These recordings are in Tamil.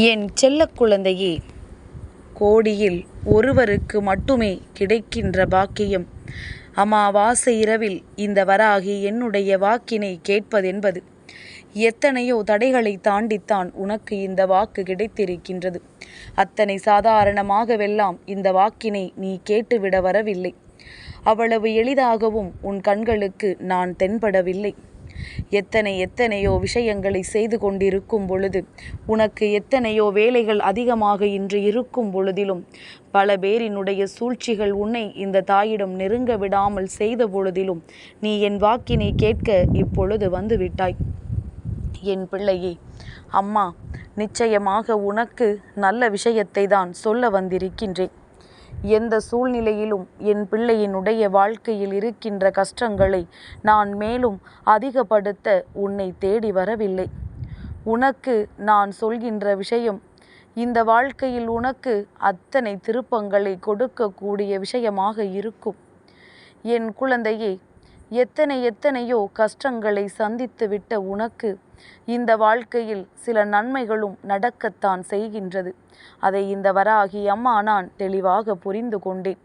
என் செல்லக் குழந்தையே கோடியில் ஒருவருக்கு மட்டுமே கிடைக்கின்ற பாக்கியம். அமாவாசை இரவில் இந்த வராகி என்னுடைய வாக்கினை கேட்பதென்பது எத்தனையோ தடைகளை தாண்டித்தான் உனக்கு இந்த வாக்கு கிடைத்திருக்கின்றது. அத்தனை சாதாரணமாகவெல்லாம் இந்த வாக்கினை நீ கேட்டுவிட வரவில்லை. அவ்வளவு எளிதாகவும் உன் கண்களுக்கு நான் தென்படவில்லை. எத்தனை எத்தனையோ விஷயங்களை செய்து கொண்டிருக்கும் பொழுது உனக்கு எத்தனையோ வேலைகள் அதிகமாக இன்று இருக்கும் பொழுதிலும் பல பேரினுடைய சூழ்ச்சிகள் உன்னை இந்த தாயிடம் நெருங்க விடாமல் செய்த பொழுதிலும் நீ என் வாக்கினை கேட்க இப்பொழுது வந்து விட்டாய் என் பிள்ளையே அம்மா நிச்சயமாக உனக்கு நல்ல விஷயத்தை தான் சொல்ல வந்திருக்கின்றேன். எந்த சூழ்நிலையிலும் என் பிள்ளையினுடைய வாழ்க்கையில் இருக்கின்ற கஷ்டங்களை நான் மேலும் அதிகப்படுத்த உன்னை தேடி வரவில்லை. உனக்கு நான் சொல்கின்ற விஷயம் இந்த வாழ்க்கையில் உனக்கு அத்தனை திருப்பங்களை கொடுக்கக்கூடிய விஷயமாக இருக்கும். என் குழந்தையே எத்தனை எத்தனையோ கஷ்டங்களை சந்தித்துவிட்ட உனக்கு இந்த வாழ்க்கையில் சில நன்மைகளும் நடக்கத்தான் செய்கின்றது. அதை இந்த வராகி அம்மா நான் தெளிவாக புரிந்து கொண்டேன்.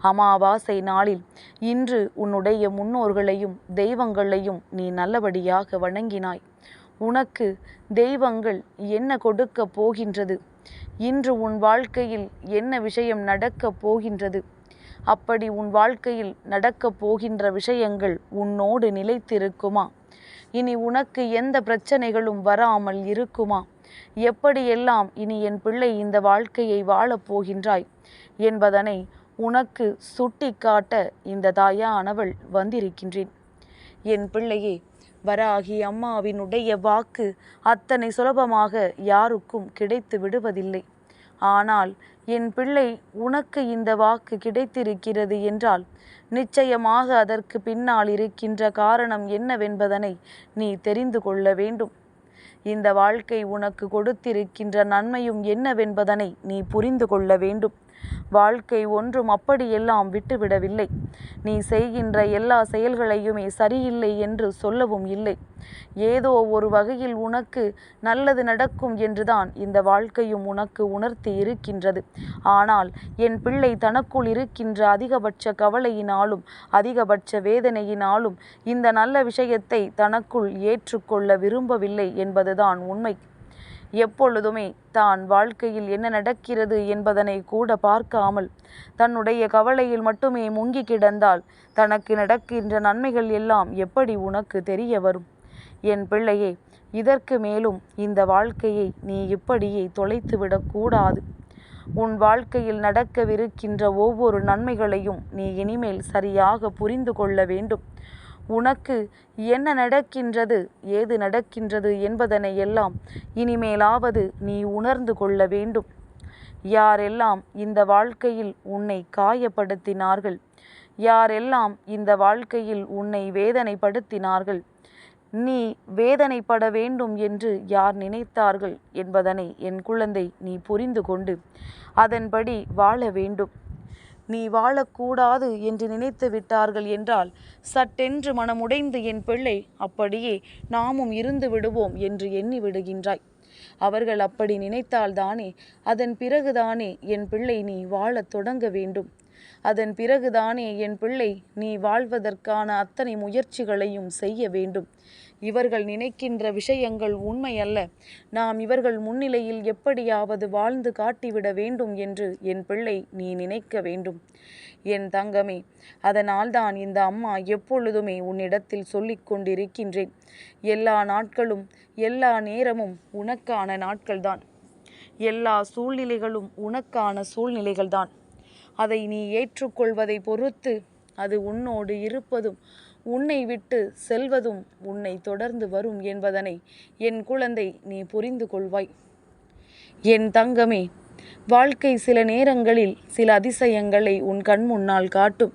அமாவாசை நாளில் இன்று உன்னுடைய முன்னோர்களையும் தெய்வங்களையும் நீ நல்லபடியாக வணங்கினாய். உனக்கு தெய்வங்கள் என்ன கொடுக்க போகின்றது? இன்று உன் வாழ்க்கையில் என்ன விஷயம் நடக்கப் போகின்றது? அப்படி உன் வாழ்க்கையில் நடக்கப் போகின்ற விஷயங்கள் உன்னோடு நிலைத்திருக்குமா? இனி உனக்கு எந்த பிரச்சனைகளும் வராமல் இருக்குமா? எப்படியெல்லாம் இனி என் பிள்ளை இந்த வாழ்க்கையை வாழப் போகின்றாய் என்பதனை உனக்கு சுட்டி காட்ட இந்த தாயானவள் வந்திருக்கின்றேன். என் பிள்ளையே வராகி அம்மாவினுடைய வாக்கு அத்தனை சுலபமாக யாருக்கும் கிடைத்து விடுவதில்லை. ஆனால் என் பிள்ளை உனக்கு இந்த வாக்கு கிடைத்திருக்கிறது என்றால் நிச்சயமாக அதற்கு பின்னால் இருக்கின்ற காரணம் என்னவென்பதனை நீ தெரிந்து கொள்ள வேண்டும். இந்த வாழ்க்கை உனக்கு கொடுத்திருக்கின்ற நன்மையும் என்னவென்பதனை நீ புரிந்து கொள்ள வேண்டும். வாழ்க்கை ஒன்றும் அப்படியெல்லாம் விட்டுவிடவில்லை. நீ செய்கின்ற எல்லா செயல்களையுமே சரியில்லை என்று சொல்லவும் இல்லை. ஏதோ ஒரு வகையில் உனக்கு நல்லது நடக்கும் என்றுதான் இந்த வாழ்க்கையும் உனக்கு உணர்த்தி இருக்கின்றது. ஆனால் என் பிள்ளை தனக்குள் இருக்கின்ற அதிகபட்ச கவலையினாலும் அதிகபட்ச வேதனையினாலும் இந்த நல்ல விஷயத்தை தனக்குள் ஏற்றுக்கொள்ள விரும்பவில்லை என்பதுதான் உண்மை. எப்பொழுதுமே தான் வாழ்க்கையில் என்ன நடக்கிறது என்பதனை கூட பார்க்காமல் தன்னுடைய கவலையில் மட்டுமே முங்கி கிடந்தால் தனக்கு நடக்கின்ற நன்மைகள் எல்லாம் எப்படி உனக்கு தெரிய வரும்? என் பிள்ளையே இதற்கு மேலும் இந்த வாழ்க்கையை நீ இப்படியே தொலைத்துவிடக்கூடாது உன் வாழ்க்கையில் நடக்கவிருக்கின்ற ஒவ்வொரு நன்மைகளையும் நீ இனிமேல் சரியாக புரிந்து கொள்ள வேண்டும். உனக்கு என்ன நடக்கின்றது ஏது நடக்கின்றது என்பதனை எல்லாம் இனிமேலாவது நீ உணர்ந்து கொள்ள வேண்டும். யாரெல்லாம் இந்த வாழ்க்கையில் உன்னை காயப்படுத்தினார்கள் யாரெல்லாம் இந்த வாழ்க்கையில் உன்னை வேதனைப்படுத்தினார்கள் நீ வேதனைப்பட வேண்டும் என்று யார் நினைத்தார்கள் என்பதனை என் குழந்தை நீ புரிந்து கொண்டு அதன்படி வாழ வேண்டும். நீ வாழக்கூடாது என்று நினைத்து விட்டார்கள் என்றால் சட்டென்று மனமுடைந்து என் பிள்ளை அப்படியே நாமும் இருந்து விடுவோம் என்று எண்ணி விடுகின்றாய். அவர்கள் அப்படி நினைத்தால்தானே அதன் பிறகுதானே என் பிள்ளை நீ வாழத் தொடங்க வேண்டும். அதன் பிறகுதானே என் பிள்ளை நீ வாழ்வதற்கான அத்தனை முயற்சிகளையும் செய்ய வேண்டும். இவர்கள் நினைக்கின்ற விஷயங்கள் உண்மையல்ல. நாம் இவர்கள் முன்னிலையில் எப்படியாவது வாழ்ந்து காட்டிவிட வேண்டும் என்று என் பிள்ளை நீ நினைக்க வேண்டும். என் தங்கமே அதனால்தான் இந்த அம்மா எப்பொழுதுமே உன்னிடத்தில் சொல்லிக் கொண்டிருக்கின்றேன். எல்லா நாட்களும் எல்லா நேரமும் உனக்கான நாட்கள்தான். எல்லா சூழ்நிலைகளும் உனக்கான சூழ்நிலைகள்தான். அதை நீ ஏற்றுக்கொள்வதை பொறுத்து அது உன்னோடு இருப்பதும் உன்னை விட்டு செல்வதும் உன்னை தொடர்ந்து வரும் என்பதனை என் குழந்தை நீ புரிந்து கொள்வாய். என் தங்கமே வாழ்க்கை சில நேரங்களில் சில அதிசயங்களை உன் கண் முன்னால் காட்டும்.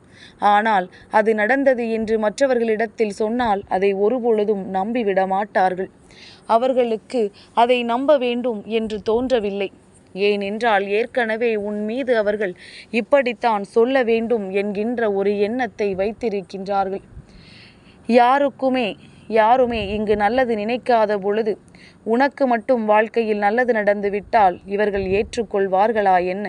ஆனால் அது நடந்தது என்று மற்றவர்களிடத்தில் சொன்னால் அதை ஒருபொழுதும் நம்பிவிட மாட்டார்கள். அவர்களுக்கு அதை நம்ப வேண்டும் என்று தோன்றவில்லை. ஏனென்றால் ஏற்கனவே உன் மீது அவர்கள் இப்படித்தான் சொல்ல வேண்டும் என்கின்ற ஒரு எண்ணத்தை வைத்திருக்கின்றார்கள். யாருக்குமே யாருமே இங்கு நல்லது நினைக்காத பொழுது உனக்கு மட்டும் வாழ்க்கையில் நல்லது நடந்துவிட்டால் இவர்கள் ஏற்றுக்கொள்வார்களா என்ன?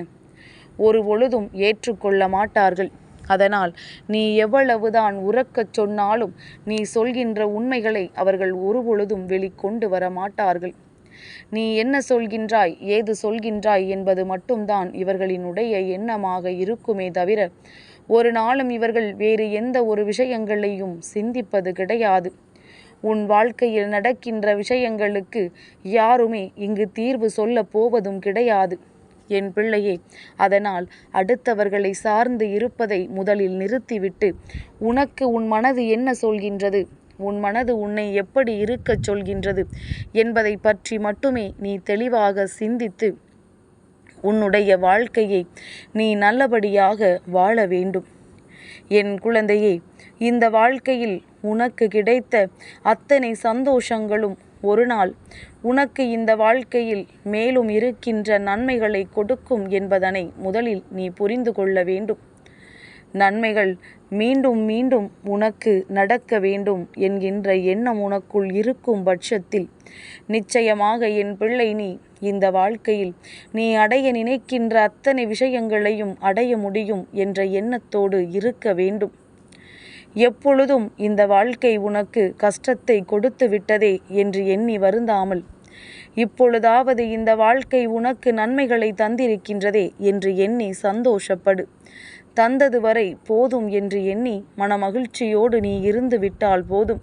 ஒரு பொழுதும் ஏற்றுக்கொள்ள மாட்டார்கள். அதனால் நீ எவ்வளவுதான் உறக்கச் சொன்னாலும் நீ சொல்கின்ற உண்மைகளை அவர்கள் ஒருபொழுதும் வெளிக்கொண்டு வர மாட்டார்கள். நீ என்ன சொல்கின்றாய் ஏது சொல்கின்றாய் என்பது மட்டும்தான் இவர்களினுடைய எண்ணமாக இருக்குமே தவிர ஒரு நாளும் இவர்கள் வேறு எந்த ஒரு விஷயங்களையும் சிந்திப்பது கிடையாது. உன் வாழ்க்கையில் நடக்கின்ற விஷயங்களுக்கு யாருமே இங்கு தீர்வு சொல்ல போவதும் கிடையாது. என் பிள்ளையே அதனால் அடுத்தவர்களை சார்ந்து இருப்பதை முதலில் நிறுத்திவிட்டு உனக்கு உன் மனது என்ன சொல்கின்றது? உன் மனது உன்னை எப்படி இருக்கச் சொல்கின்றது? என்பதை பற்றி மட்டுமே நீ தெளிவாக சிந்தித்து உன்னுடைய வாழ்க்கையை நீ நல்லபடியாக வாழ வேண்டும். என் குழந்தையே இந்த வாழ்க்கையில் உனக்கு கிடைத்த அத்தனை சந்தோஷங்களும் ஒரு நாள் உனக்கு இந்த வாழ்க்கையில் மேலும் இருக்கின்ற நன்மைகளை கொடுக்கும் என்பதனை முதலில் நீ புரிந்து கொள்ள வேண்டும். நன்மைகள் மீண்டும் மீண்டும் உனக்கு நடக்க வேண்டும் என்கின்ற எண்ணம் உனக்குள் இருக்கும் பட்சத்தில் நிச்சயமாக என் பிள்ளை நீ இந்த வாழ்க்கையில். நீ அடைய நினைக்கின்ற அத்தனை விஷயங்களையும் அடைய முடியும் என்ற எண்ணத்தோடு இருக்க வேண்டும். எப்பொழுதும் இந்த வாழ்க்கை உனக்கு கஷ்டத்தை கொடுத்து விட்டதே என்று எண்ணி வருந்தாமல் இப்பொழுதாவது இந்த வாழ்க்கை உனக்கு நன்மைகளை தந்திருக்கின்றதே என்று எண்ணி சந்தோஷப்படு. தந்தது வரை போதும் என்று எண்ணி மனமகிழ்ச்சியோடு நீ இருந்து விட்டால் போதும்.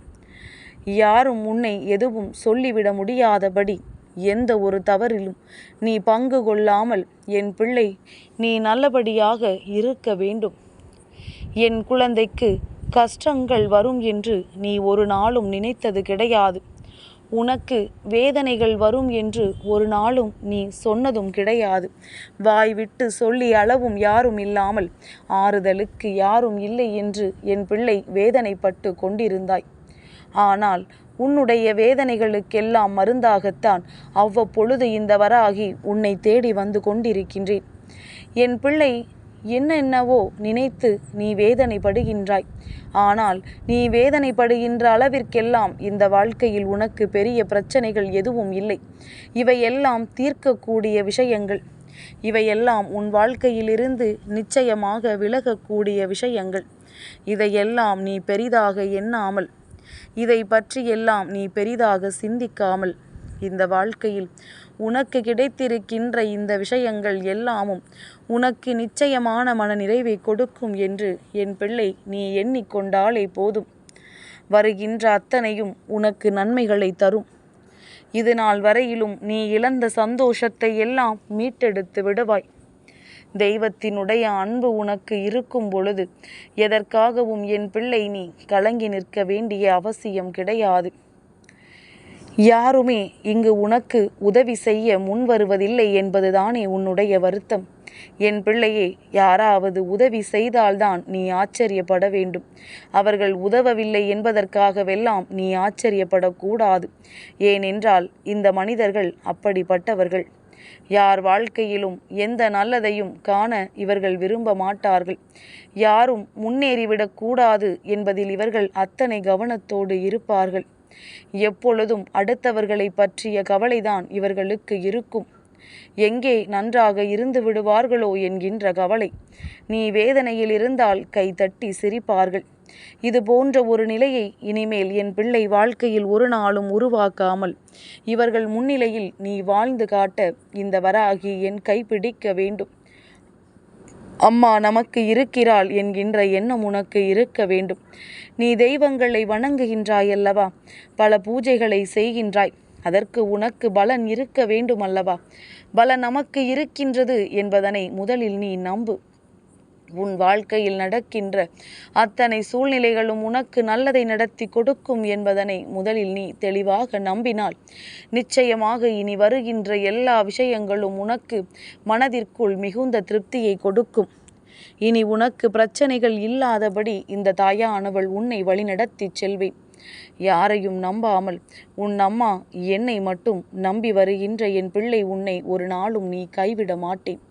யாரும் உன்னை எதுவும் சொல்லிவிட முடியாதபடி எந்த ஒரு தவறிலும் நீ பங்கு கொள்ளாமல் என் பிள்ளை நீ நல்லபடியாக இருக்க வேண்டும். என் குழந்தைக்கு கஷ்டங்கள் வரும் என்று நீ ஒரு நாளும் நினைத்தது கிடையாது. உனக்கு வேதனைகள் வரும் என்று ஒரு நாளும் நீ சொன்னதும் கிடையாது. வாய் விட்டு சொல்லி அளவும் யாரும் இல்லாமல் ஆறுதலுக்கு யாரும் இல்லை என்று என் பிள்ளை வேதனைப்பட்டு கொண்டிருந்தாய். ஆனால் உன்னுடைய வேதனைகளுக்கெல்லாம் மருந்தாகத்தான் அவ்வப்பொழுது இந்த வராகி உன்னை தேடி வந்து கொண்டிருக்கின்றேன். என் பிள்ளை என்னென்னவோ நினைத்து நீ வேதனைப்படுகின்றாய். ஆனால் நீ வேதனைப்படுகின்ற அளவிற்கெல்லாம் இந்த வாழ்க்கையில் உனக்கு பெரிய பிரச்சனைகள் எதுவும் இல்லை. இவையெல்லாம் தீர்க்கக்கூடிய விஷயங்கள். இவையெல்லாம் உன் வாழ்க்கையிலிருந்து நிச்சயமாக விலகக்கூடிய விஷயங்கள். இதையெல்லாம் நீ பெரிதாக எண்ணாமல் இதை பற்றியெல்லாம் நீ பெரிதாக சிந்திக்காமல் இந்த வாழ்க்கையில் உனக்கு கிடைத்திருக்கின்ற இந்த விஷயங்கள் எல்லாமும் உனக்கு நிச்சயமான மன நிறைவை கொடுக்கும் என்று என் பிள்ளை நீ எண்ணிக்கொண்டாலே போதும். வருகின்ற அத்தனையும் உனக்கு நன்மைகளை தரும். இது நாள் வரையிலும் நீ இழந்த சந்தோஷத்தை எல்லாம் மீட்டெடுத்து விடுவாய். தெய்வத்தினுடைய அன்பு உனக்கு இருக்கும் பொழுது. எதற்காகவும் என் பிள்ளை நீ கலங்கி நிற்க வேண்டிய அவசியம் கிடையாது. யாருமே இங்கு உனக்கு உதவி செய்ய முன் வருவதில்லை என்பதுதானே உன்னுடைய வருத்தம். என் பிள்ளையே யாராவது உதவி செய்தால்தான் நீ ஆச்சரியப்பட வேண்டும். அவர்கள் உதவவில்லை என்பதற்காகவெல்லாம் நீ ஆச்சரியப்படக்கூடாது. ஏனென்றால் இந்த மனிதர்கள் அப்படிப்பட்டவர்கள். யார் வாழ்க்கையிலும் எந்த நல்லதையும் காண இவர்கள் விரும்ப மாட்டார்கள். யாரும் முன்னேறிவிடக் கூடாது என்பதில் இவர்கள் அத்தனை கவனத்தோடு இருப்பார்கள். எப்பொழுதும் அடுத்தவர்களை பற்றிய கவலைதான் இவர்களுக்கு இருக்கும். எங்கே நன்றாக இருந்து விடுவார்களோ என்கின்ற கவலை. நீ வேதனையில் இருந்தால் கைதட்டி சிரிப்பார்கள். இது போன்ற ஒரு நிலையை இனிமேல் என் பிள்ளை வாழ்க்கையில் ஒரு நாளும் உருவாக்காமல் இவர்கள் முன்னிலையில் நீ வாழ்ந்து காட்ட இந்த வராகி என் கைப்பிடிக்க வேண்டும். அம்மா நமக்கு இருக்கிறாள் என்கின்ற எண்ணம் உனக்கு இருக்க வேண்டும். நீ தெய்வங்களை வணங்குகின்றாய் அல்லவா பல பூஜைகளை செய்கின்றாய். அதற்கு உனக்கு பலன் இருக்க வேண்டும் அல்லவா பலன் நமக்கு இருக்கின்றது என்பதனை முதலில் நீ நம்பு. உன் வாழ்க்கையில் நடக்கின்ற அத்தனை சூழ்நிலைகளும் உனக்கு நல்லதை நடத்தி கொடுக்கும் என்பதனை முதலில் நீ தெளிவாக நம்பினால். நிச்சயமாக இனி வருகின்ற எல்லா விஷயங்களும் உனக்கு மனதிற்குள் மிகுந்த திருப்தியை கொடுக்கும். இனி உனக்கு பிரச்சனைகள் இல்லாதபடி இந்த தாயானவள் உன்னை வழிநடத்தி செல்வேன். யாரையும் நம்பாமல் உன் அம்மா என்னை மட்டும் நம்பி வருகின்ற என் பிள்ளை உன்னை ஒரு நாளும் நீ கைவிட மாட்டேன்.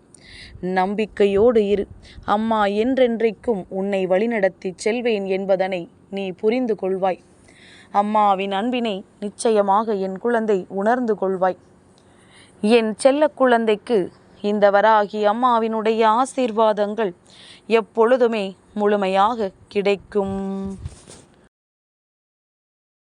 நம்பிக்கையோடு இரு. அம்மா என்றென்றைக்கும் உன்னை வழிநடத்தி செல்வேன் என்பதனை நீ புரிந்து கொள்வாய். அம்மாவின் அன்பினை நிச்சயமாக என் குழந்தை உணர்ந்து கொள்வாய். என் செல்ல குழந்தைக்கு இந்த வராகி அம்மாவினுடைய ஆசீர்வாதங்கள் எப்பொழுதுமே முழுமையாக கிடைக்கும்.